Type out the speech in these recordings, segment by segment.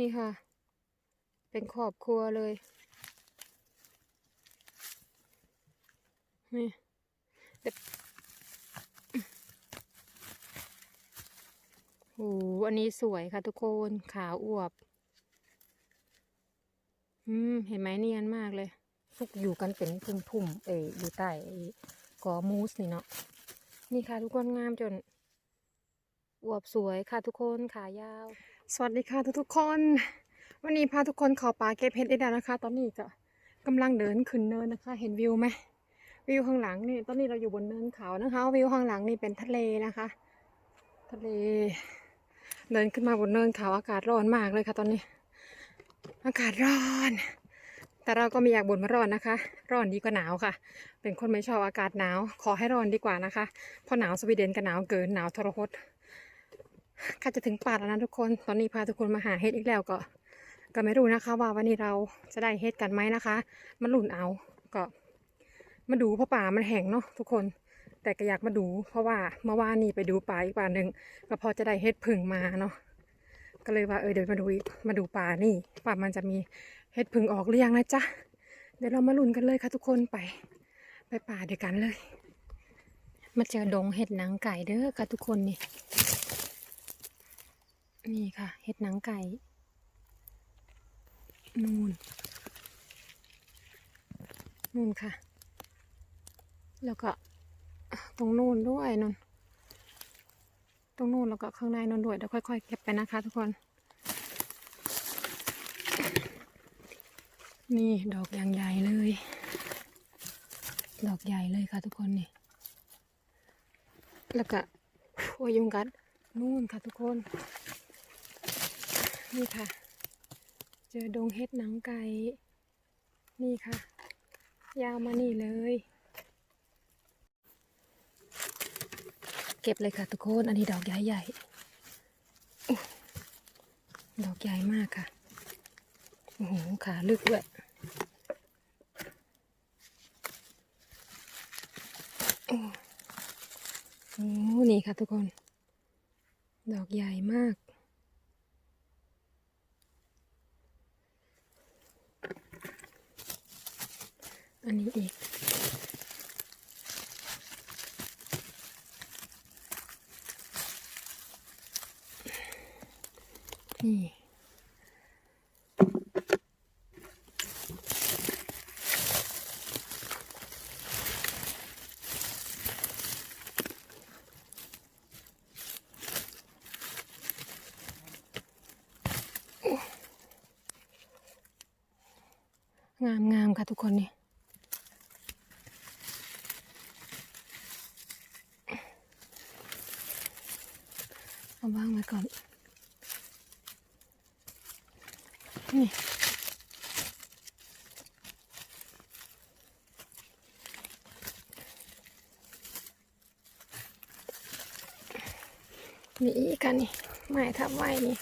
นี่ค่ะ เป็นครอบครัวเลย นี่แต่โอ้โหอันนี้สวยค่ะทุกคน ขาวอวบ อืม เห็นไหมเนียนมากเลยซุกอยู่กันเป็นพุ่มๆ เอยอยู่ใต้กอมูสนี่เนาะ นี่ค่ะทุกคนงามจนอวบสวยค่ะทุกคนขายาว สวัสดีค่ะทุกๆคน วันนี้พาทุกคนเข้าป่าเก็บเห็ดได้แล้วนะคะ ตอนนี้ก็กำลังเดินขึ้นเนินนะคะ เห็นวิวไหมวิวข้างหลังนี่ตอนนี้เราอยู่บนเนินเขานะคะ วิวข้างหลังนี่เป็นทะเลนะคะ ทะเล เดินขึ้นมาบนเนินเขาอากาศร้อนมากเลยค่ะ ตอนนี้ อากาศร้อน แต่เราก็ไม่อยากบ่นมาร้อนนะคะ ร้อนดีกว่าหนาวค่ะ เป็นคนไม่ชอบอากาศหนาว ขอให้ร้อนดีกว่านะคะเพราะหนาวสวีเดนก็หนาวเกินหนาวทรหด ข้าจะถึงป่าแล้วนะทุกคน ตอนนี้พาทุกคนมาหาเห็ดอีกแล้วก็ ก็ไม่รู้นะคะ ว่าวันนี้เราจะได้เห็ดกันไหมนะคะ มันหลุนเอาก็มาดูเพราะป่ามันแห้งเนาะทุกคน แต่ก็อยากมาดู เพราะว่าเมื่อวานนี้ไปดูป่าอีกป่าหนึ่งก็พอจะได้เห็ดผึ่งมาเนาะก็เลยว่าเออเดี๋ยวมาดูมาดูป่านี่ป่ามันจะมีเห็ดผึ่งออกหรือยังนะจ๊ะเดี๋ยวเรามาลุ้นกันเลยค่ะทุกคนไป ไปป่าเดียวกันเลย มาเจอดงเห็ดหนังไก่เด้อค่ะทุกคนนี่ นี่ค่ะ เห็ดหนังไก่ นูนนูนค่ะ แล้วก็ตรงนู่นด้วยนนตรงนู่นแล้วก็ข้างในนนด้วยเดี๋ยวค่อยๆเก็บไปนะคะ ทุกคน นี่ดอกอย่างใหญ่เลย ดอกใหญ่เลยค่ะ ทุกคนนี่ แล้วก็โอ้ยยุงกัดนู่นค่ะทุกคน นี่ค่ะ เจอดงเห็ดหนังไก่ นี่ค่ะ ยาวมานี่เลย เก็บเลยค่ะทุกคน อันนี้ดอกใหญ่ใหญ่ ดอกใหญ่มากค่ะ โอ้โห ขาลึกด้วยโอ้โหนี่ค่ะทุกคน ดอกใหญ่มาก อันนี้อีก นี่ งามงามค่ะทุกคนนี่ เอาวางไว้ก่อน นี่ มีอีกกันนี่ไม่ทำไว้นี่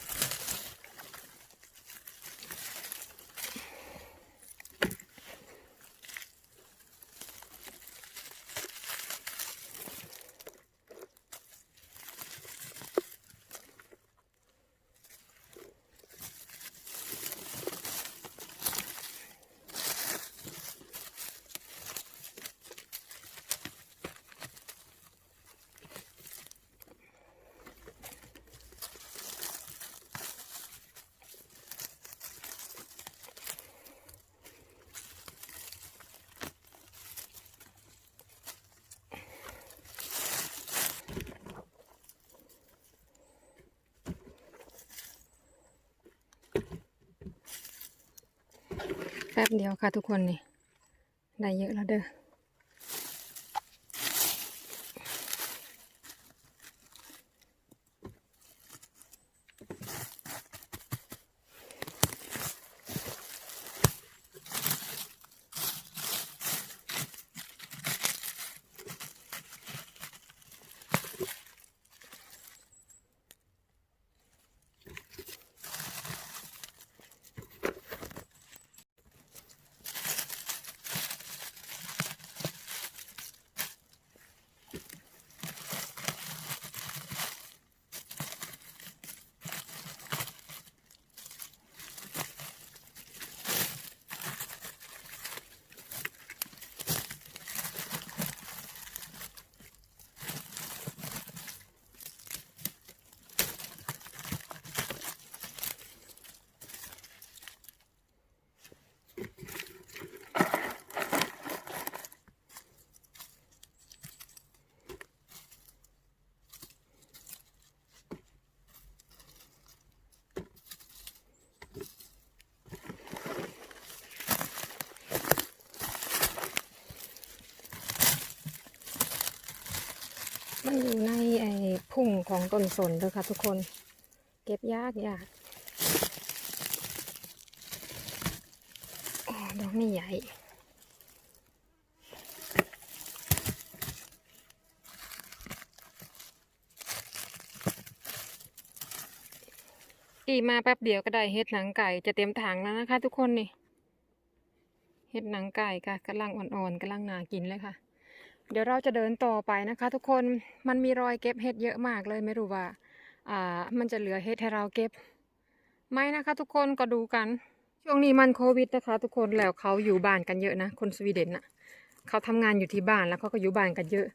แป๊บเดียวค่ะทุกคนนี่ ได้เยอะแล้วเด้อ ของต้นสนเลยค่ะทุกคน เก็บยากยากดอกนี่ใหญ่อีกมาแป๊บเดียวก็ได้เฮ็ดหนังไก่จะเต็มถังแล้วนะคะ ทุกคนนี่เห็ดหนังไก่ค่ะกำลังอ่อนๆกำลังน่ากินเลยค่ะ เดี๋ยวเราจะเดินต่อไปนะคะ ทุกคนมันมีรอยเก็บเห็ดเยอะมากเลยไม่รู้ว่า อ่า มันจะเหลือเห็ดให้เราเก็บไหมนะคะ ทุกคนก็ดูกัน ช่วงนี้มันโควิดนะคะ ทุกคนแล้วเขาอยู่บ้านกันเยอะนะ คนสวีเดนน่ะเขาทำงานอยู่ที่บ้านแล้วเขาก็อยู่บ้านกันเยอะ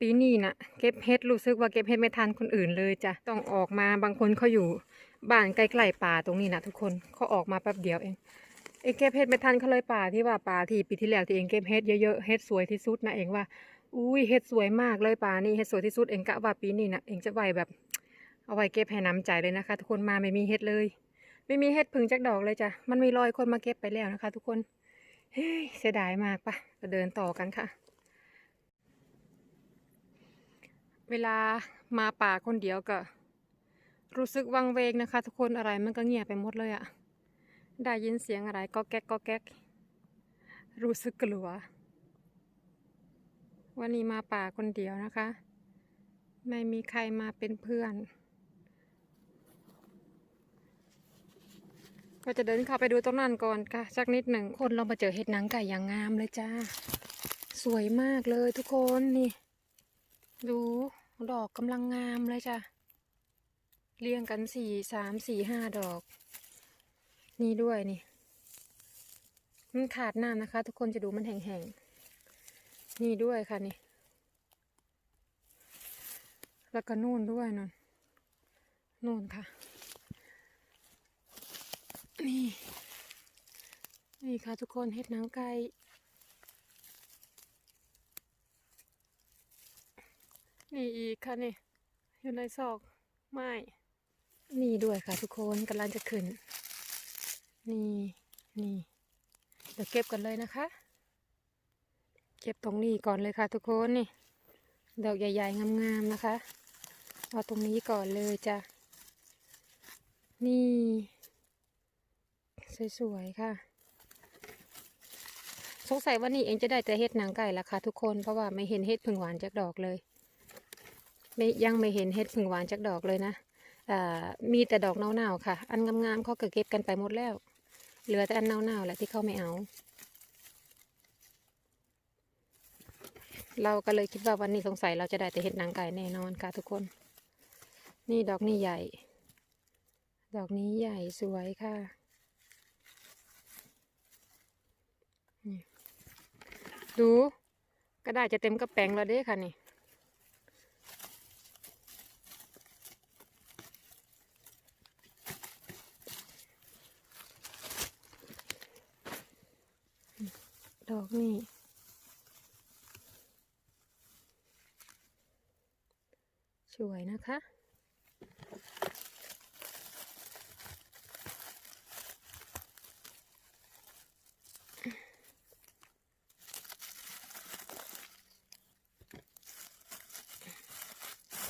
ปีนี้น่ะ เก็บเห็ดรู้สึกว่าเก็บเห็ดไม่ทันคนอื่นเลยจ้ะต้องออกมาบางคนเขาอยู่บ้านใกล้ๆป่าตรงนี้นะทุกคนเขาออกมาแป๊บเดียวเอง เองเก็บเห็ดไม่ทันเขาเลยป่าที่ว่าป่าที่ปีที่แล้วที่เองเก็บเห็ดเยอะๆเห็ดสวยที่สุดนะเองว่า อุ้ยเห็ดสวยมากเลยป่านี่เห็ดสวยที่สุดเองกะว่าปีนี้นะเองจะไหวแบบ เอาไว้เก็บให้น้ำใจเลยนะคะ ทุกคนมาไม่มีเห็ดเลย ไม่มีเห็ดผึ่งจักดอกเลยจ้ะมันมีรอยคนมาเก็บไปแล้วนะคะ ทุกคนเฮ้ยเสียดายมากปะเราเดินต่อกันค่ะ เวลามาป่าคนเดียวก็ รู้สึกวังเวงนะคะ ทุกคนอะไรมันก็เงียบไปหมดเลยอะ ได้ยินเสียงอะไรก็แก๊กก็แก๊ก รู้สึกกลัว วันนี้มาป่าคนเดียวนะคะ ไม่มีใครมาเป็นเพื่อน ก็จะเดินเข้าไปดูตรงนั้นก่อนค่ะสักนิดหนึ่งคนเรามาเจอเห็ดหนังไก่อย่างงามเลยจ้า สวยมากเลยทุกคนนี่ ดูดอกกำลังงามเลยจ้ะเรียงกันสี่สามสี่ห้าดอก นี่ด้วยนี่ มันขาดน้ำนะคะ ทุกคนจะดูมันแห้งๆ นี่ด้วยค่ะนี่ แล้วก็นู่นด้วยนนนู่นค่ะ นี่ นี่ค่ะทุกคนเห็ดหนังไก่นี่อีกค่ะนี่ อยู่ในซอกไม้นี่ด้วยค่ะทุกคนกำลังจะขึ้น นี่นี่เดี๋ยวเก็บกันเลยนะคะ เก็บตรงนี้ก่อนเลยค่ะทุกคนนี่ดอกใหญ่ๆงามๆนะคะเอาตรงนี้ก่อนเลยจ้ะนี่ สวยๆค่ะสงสัยว่านี่เองจะได้แต่เห็ดหนังไก่ละค่ะทุกคนเพราะว่าไม่เห็นเห็ดผึ่งหวานจากดอกเลย ไม่ยังไม่เห็นเห็ดผึ่งหวานจากดอกเลยนะอ่ามีแต่ดอกเน่าๆค่ะ อันงามๆเขาก็เก็บกันไปหมดแล้ว เหลือแต่อันเน่าๆแหละที่เขาไม่เอา เราก็เลยคิดว่าวันนี้สงสัยเราจะได้แต่เห็ดหนังไก่แน่นอนค่ะทุกคน นี่ดอกนี้ใหญ่ ดอกนี้ใหญ่สวยค่ะนี่ดูก็ได้จะเต็มกระแปงแล้วเด้ค่ะนี่ อกนี่ สวยนะคะ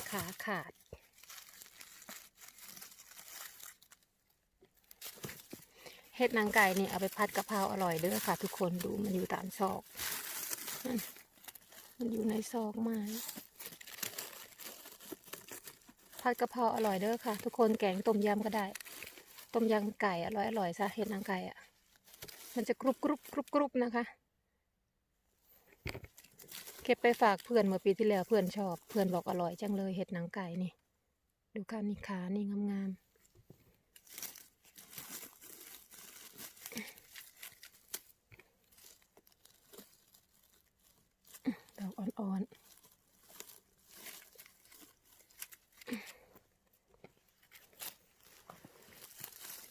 ขาขาด เห็ดนางไก่เนี่ยเอาไปพัดกะเพราอร่อยเด้อค่ะ ทุกคนดูมันอยู่ตามซอก มันอยู่ในซอกไม้ผัดกะเพราอร่อยเด้อค่ะ ทุกคนแกงต้มยำก็ได้ ต้มยำไก่อร่อยอร่อยซะเห็ดนางไก่อะ มันจะกรุบกรุบกรุบกรุบนะคะ เก็บไปฝากเพื่อนเมื่อปีที่แล้วเพื่อนชอบ เพื่อนบอกอร่อยจังเลยเห็ดนังไก่นี่ ดูค่ะนี่ขานี่งามๆด อกอ่อนๆ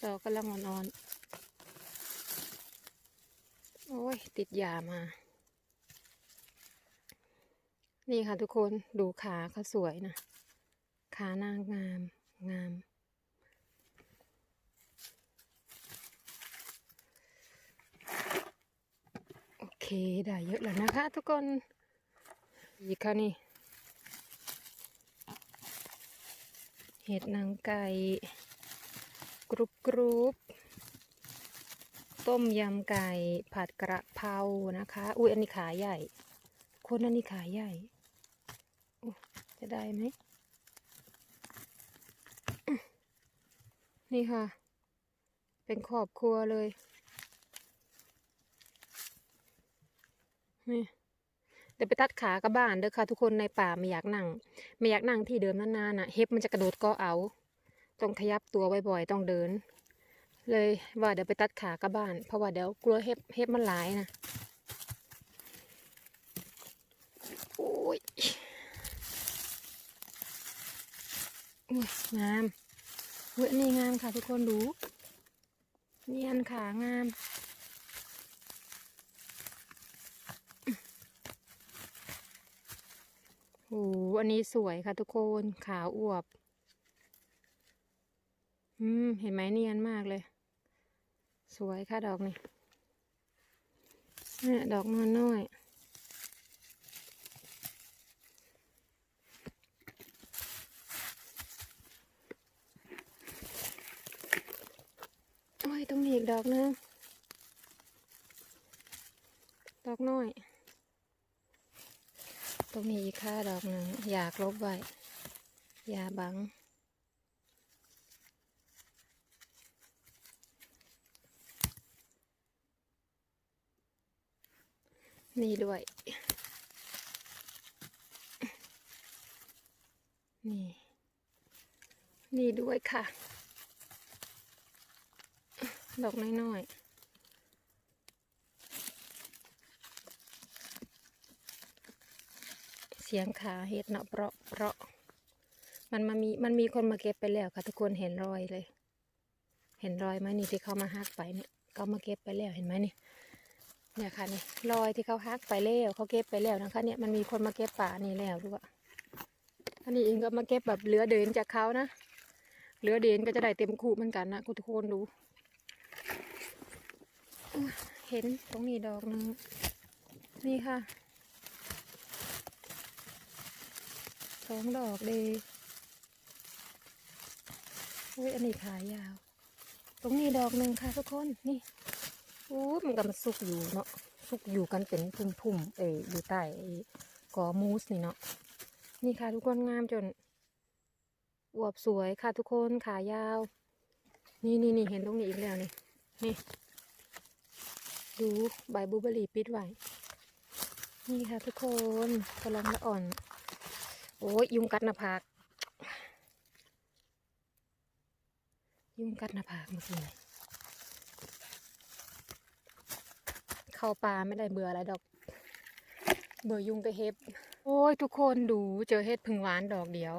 ดอกกำลังอ่อนๆ โอ้ย ติดยามา นี่ค่ะทุกคนดูขาเขาสวยนะ ขานางงาม งามโอเคได้เยอะแล้วนะคะทุกคน อีกค่ะนี่ เห็ดนางไก่ กรุบกรุบต้มยำไก่ผัดกระเพรานะคะ อุ้ยอันนี้ขาใหญ่ คนอันนี้ขาใหญ่ จะได้ไหม นี่ค่ะ เป็นครอบครัวเลย นี่ เดี๋ยวไปตัดขากระบ้านเด้อค่ะ ทุกคนในป่าไม่อยากนั่ง ไม่อยากนั่งที่เดิมนานๆน่ะเห็บมันจะกระโดดก็เอา ต้องขยับตัวบ่อยๆต้องเดิน เลยว่าเดี๋ยวไปตัดขากระบ้าน เพราะว่าเดี๋ยวกลัวเห็บเห็บมันหลายนะโอ้ยอุ้ยงามเว้ยนี่งามค่ะทุกคนดูเนียนขางาม โอ้อันนี้สวยค่ะทุกคนขาวอวบ อืม เห็นไหมเนียนมากเลย สวยค่ะดอกนี่เนี่ยดอกนอนน้อยโอ้ยตรงนี้อีกดอกนึงดอกน้อย ตรงนี้อีกค่ะดอกหนึ่งอยากลบไว้อย่าบัง นี่ด้วย นี่ นี่ด้วยค่ะ ดอกน้อยๆ สียงขาเห็ดเนาะเพราะเพราะมันมามีมันมีคนมาเก็บไปแล้วค่ะทุกคนเห็นรอยเลย เห็นรอยไหมนี่ที่เขามาหักไปเนี่ยเขามาเก็บไปแล้วเห็นไหมนี่เนี่ยค่ะนี่รอยที่เขาหักไปแล้วเขาเก็บไปแล้วนะคะ เนี่ยมันมีคนมาเก็บป่านี่แล้วด้วยอันนี้เองก็มาเก็บแบบเหลือเดินจากเขานะเหลือเดินก็จะได้เต็มคูเหมือนกันนะทุกคนดูเห็นตรงนี้ดอกหนึงนี่ค่ะ สองดอกเลยอุ้ยอันนี้ขายยาว ตรงนี้ดอกหนึ่งค่ะทุกคน นี่อู้มันก็มาสุกอยู่เนาะ สุกอยู่กันเป็นพุ่มๆ เอยอยู่ใต้กอมูสนี่เนาะ นี่ค่ะทุกคนงามจนอวบสวยค่ะทุกคนขายาว นี่นี่นี่เห็นตรงนี้อีกแล้วนี่ นี่ ดูใบบูเบอรี่ปิดไว้ นี่ค่ะทุกคนกำลังละอ่อน โอ้ยยุงกัดหน้าผาก ยุงกัดหน้าผากเมื่อกี้เข้าป่าไม่ได้เบื่ออะไรดอก เบื่อยุงแต่เห็บ โอ้ยทุกคนดูเจอเห็ดพึ่งหวานดอกเดียว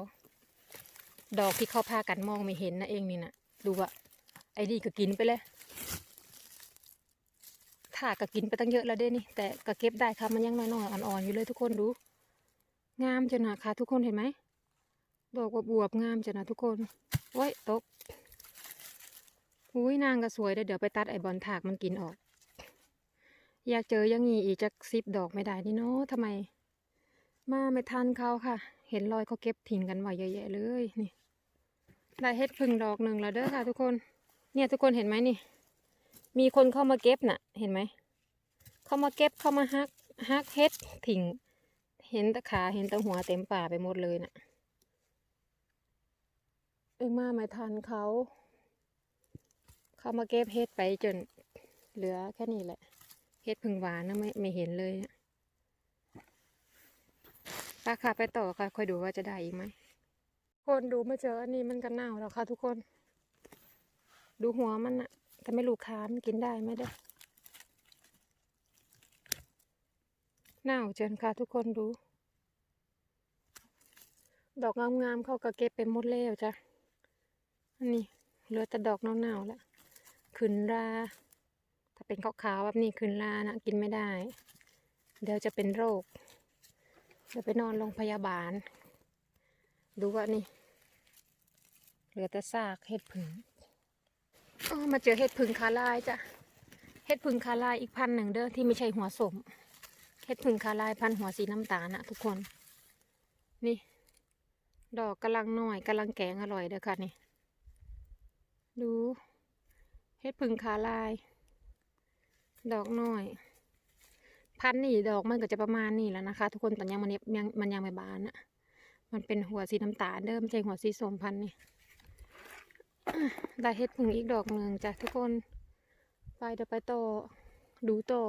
ดอกที่เข้าพากันมองไม่เห็นนะเองนี่นะดูอะไอ้นี่ก็กินไปเลยถ้าก็กินไปตั้งเยอะแล้วเด้นี่ แต่ก็เก็บได้ค่ะมันยังน้อยๆอ่อนๆอยู่เลยทุกคนดู งามจังนะค่ะทุกคนเห็นไหมดอกบวบงามจังนะทุกคนโอ้ยตกอุ้ยนางก็สวยเด้อเดี๋ยวไปตัดไอ้บอลถากมันกินออก อยากเจออยังงี้อีกจะซิบดอกไม่ได้นี่เนาะทำไม มาไม่ทันเขาค่ะ เห็นรอยเขาเก็บทิ้งกันไว้เยอะแยะเลยนี่ได้เฮ็ดพึ่งดอกหนึ่งแล้วเด้อค่ะ ทุกคน เนี่ยทุกคนเห็นไหมนี่ มีคนเข้ามาเก็บน่ะ เห็นไหมเข้ามาเก็บเข้ามาฮักฮักเฮ็ดทิ้ง เห็นตะขาเห็นตะหัวเต็มป่าไปหมดเลยน่ะเอ็งมาไม่ทันเขา เขามาเก็บเฮ็ดไปจน เหลือแค่นี้แหละเฮ็ดพึ่งหวานนะไม่ไม่เห็นเลยนะราคาไปต่อค่ะคอยดูว่าจะได้อีกไหมคนดูมาเจออันนี้มันก็เน่าแล้วค่ะทุกคน ดูหัวมันอะแต่ไม่รู้ค้านกินได้ไหมเด้อ เน่าเจินค่ะทุกคนดู ดอกงามๆเขาก็เก็บไปหมดแล้วจ้ะอันนี้เหลือแต่ดอกเน่าๆแล้วขึ้นรา ถ้าเป็นขาวๆแบบนี้คืนลานะกินไม่ได้ เดี๋ยวจะเป็นโรคเดี๋ยวไปนอนโรงพยาบาล ดูว่านี่ เหลือแต่ซากเห็ดผึ่งอ๋อมาเจอเห็ดผึ่งคาลายจ้ะเห็ดผึ่งคาลายอีกพันหนึ่งเด้อที่ไม่ใช่หัวสม เห็ดผึ่งคาลายพันหัวสีน้ำตาลนะทุกคน นี่ ดอกกำลังน้อยกำลังแกงอร่อยเด้อค่ะนี่ ดูเฮ็ดพึ่งขาลาย ดอกน้อย พันนี่ดอกมันก็จะประมาณนี้แล้วนะคะ ทุกคนแต่ยังมันยังมันยังไม่บานอะมันเป็นหัวสีน้ำตาลเด้อไม่ใช่หัวสีสมพันนี่ได้เฮ็ดพึ่งอีกดอกหนึ่งจ้ะทุกคน ไปเดี๋ยวไปต่อดูต่อ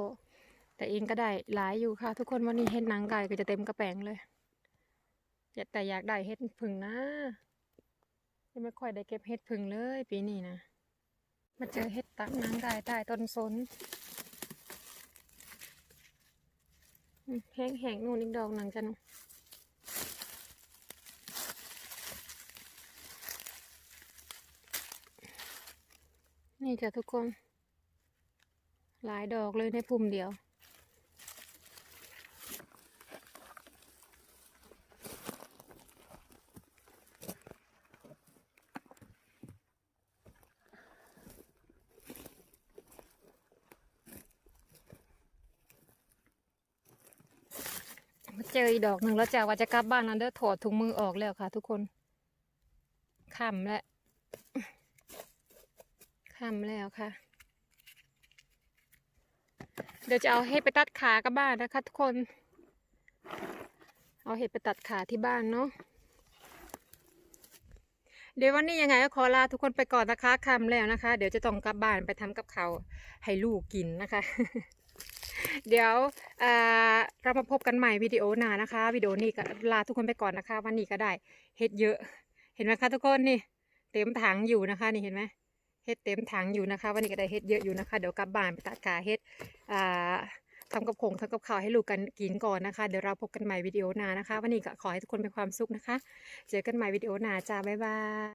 แต่เองก็ได้หลายอยู่ค่ะ ทุกคนวันนี้เฮ็ดหนังไก่ก็จะเต็มกระแปงเลยอยากแต่อยากได้เฮ็ดพึ่งนะยังไม่ค่อยได้เก็บเฮ็ดพึ่งเลยปีนี้นะมาเจอเฮ็ดตักหนังไก่ใต้ต้นสนแห้งแห้งนู่นอีกดอกหนังจันนี่จ้ะทุกคน หลายดอกเลยในพุ่มเดียว เจออีดอกหนึ่งแล้วจ้ะว่าจะกลับบ้านแล้วเด้อถอดถุงมือออกแล้วค่ะ ทุกคนค่ำแล้วค่ำแล้วค่ะ เดี๋ยวจะเอาเห็ดไปตัดขากลับบ้านนะคะ ทุกคน เอาเห็ดไปตัดขาที่บ้านเนาะเดี๋ยววันนี้ยังไงก็ขอลาทุกคนไปก่อนนะคะคำแล้วนะคะ เดี๋ยวจะต้องกลับบ้านไปทำกับเขาให้ลูกกินนะคะ เดี๋ยวอ่าเรามาพบกันใหม่วิดีโอหน้านะคะวิดีโอนี้ก็ลาทุกคนไปก่อนนะคะ วันนี้ก็ได้เฮ็ดเยอะ เห็นไหมคะทุกคนนี่เต็มถังอยู่นะคะนี่เห็นไหมเฮ็ดเต็มถังอยู่นะคะ วันนี้ก็ได้เฮ็ดเยอะอยู่นะคะ เดี๋ยวกลับบ้านไปตัดขาเฮ็ดอ่าทำกับผงทำกับข้าวให้ลูกกันกินก่อนนะคะ เดี๋ยวเราพบกันใหม่วิดีโอหน้านะคะ วันนี้ก็ขอให้ทุกคนมีความสุขนะคะ เจอกันใหม่วิดีโอหน้าจ้าบ๊ายบาย